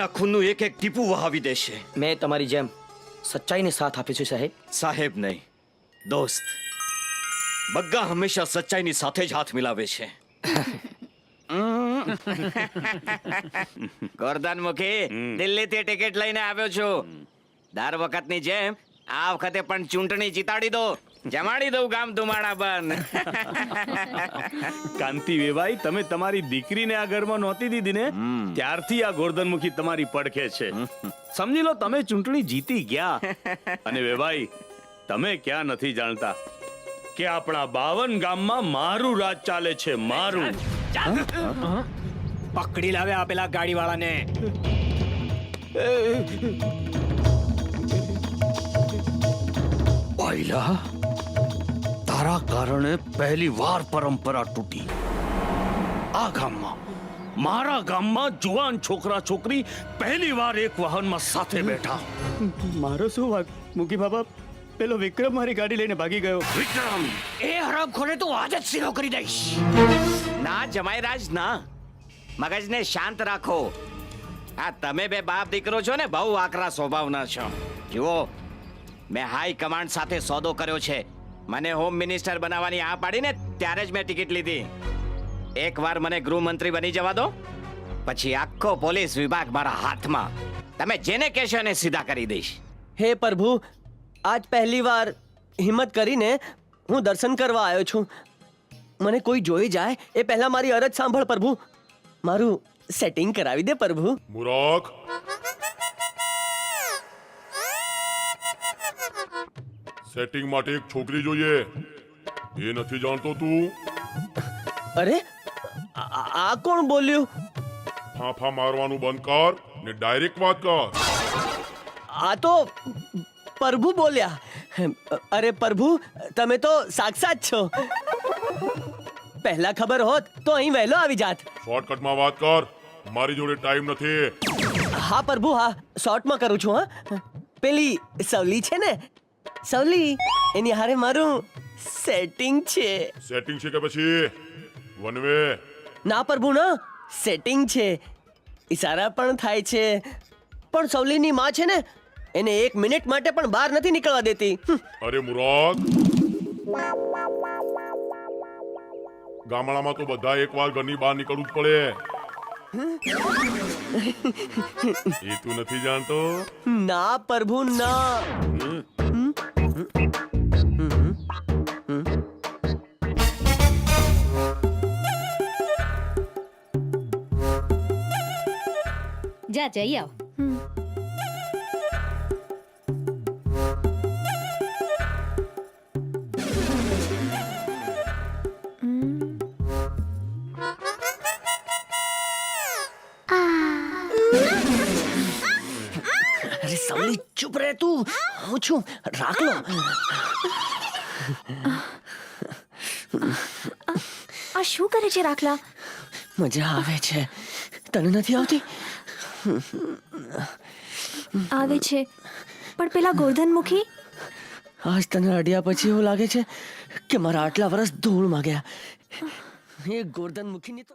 આ ખૂનનું એક એક ટીપું વહાવી દેશે. મેં તમારી જેમ સચ્ચાઈને સાથ આપ્યો છે સાહેબ. સાહેબ નહીં દોસ્ત. બગ્ગા હંમેશા સચ્ચાઈની સાથે જ હાથ મિલાવે છે. ગોરધન મુખી દિલ્હીથી ટિકિટ લઈને આવ્યો છું. દર વખતની જેમ આ વખતે પણ ચૂંટણી જીતાડી દો. જમાડી દઉં ગામ ધુમાડા બન કાંતિ વેવાઈ તમે તમારી દીકરીને આ ઘરમાં નહોતી દીધી ને? ત્યારથી આ ગોરધનમુખી તમારી પડખે છે. સમજી લો તમે ચૂંટણી જીતી ગયા. અને વેવાઈ તમે ક્યાં નથી જાણતા કે આપણા બાવન ગામમાં મારું રાજ ચાલે છે મારું. પકડી લાવે આ પેલા ગાડી વાળાને તારા કારણે પહેલી વાર પરંપરા તૂટી. આ ગામમાં મારા ગામમાં જુવાન છોકરા છોકરી પહેલી વાર એક વાહનમાં સાથે બેઠા. મારો શું વાક મુકી બાબા પેલો વિક્રમ મારી ગાડી લઈને ભાગી ગયો. વિક્રમ એ હરામ ખોલે તો આજ જ સીધો કરી દઈશ. ના જમાઈ રાજ ના. મગજને શાંત રાખો. આ તમે બે બાપ દીકરો છો ને બહુ આકરા સ્વભાવના છો. જુઓ મેં હાઈ કમાન્ડ સાથે સોદો કર્યો છે. મને હોમ મિનિસ્ટર બનાવવાની આ પાડીને ત્યારે જ મેં ટિકિટ લીધી. એકવાર મને ગૃહમંત્રી બની જવા દો પછી આખો પોલીસ વિભાગ મારા હાથમાં. તમે જેને કહેશો એને સીધા કરી દઈશ. હે પ્રભુ આજ પહેલી વાર હિંમત કરીને હું દર્શન કરવા આવ્યો છું. મને કોઈ જોઈ જાય એ પહેલા મારી અરજ સાંભળ પ્રભુ. મારું સેટિંગ કરાવી દે પ્રભુ. મુરાક સેટિંગ માટે એક છોકરી જોઈએ. એ નથી જાણતો તું. અરે આ આ કોણ બોલ્યું? ફાંફા મારવાનું બંધ કર ને ડાયરેક્ટ વાત કર. આ તો પ્રભુ બોલ્યા. અરે પ્રભુ તમે તો સાક્ષાત છો. પહેલા ખબર હોત તો અહીં વહેલો આવી જાત. શોર્ટકટમાં વાત કર. મારી જોડે ટાઈમ નથી. હા પ્રભુ હા. શોર્ટમાં કરું છું હા. પેલી સવલી છે ને સવલી એની હારે મારું સેટિંગ છે. સેટિંગ છે કે પછી? વન વે ના પ્રભુ ના સેટિંગ છે. ઈશારા પણ થાય છે. પણ સવલીની માં છે ને એને એક મિનિટ માટે પણ બહાર નથી નીકળવા દેતી. અરે મુરાદ. ગામડામાં તો બધા એકવાર ઘરની બહાર નીકળવું જ પડે. એ તું નથી જાણતો? ના પ્રભુ ના. જા જઈ આવ સવલી ચૂપ રહે તું હું છું રાખ લો આ શું કરે છે રાખલા મજા આવે છે તને નથી આવતી આવે છે પણ પેલા ગોરધન મુખી આજ તને અડ્યા પછી એવું લાગે છે કે મારા આટલા વર્ષ ધૂળમાં ગયા એ ગોરધન મુખીની તો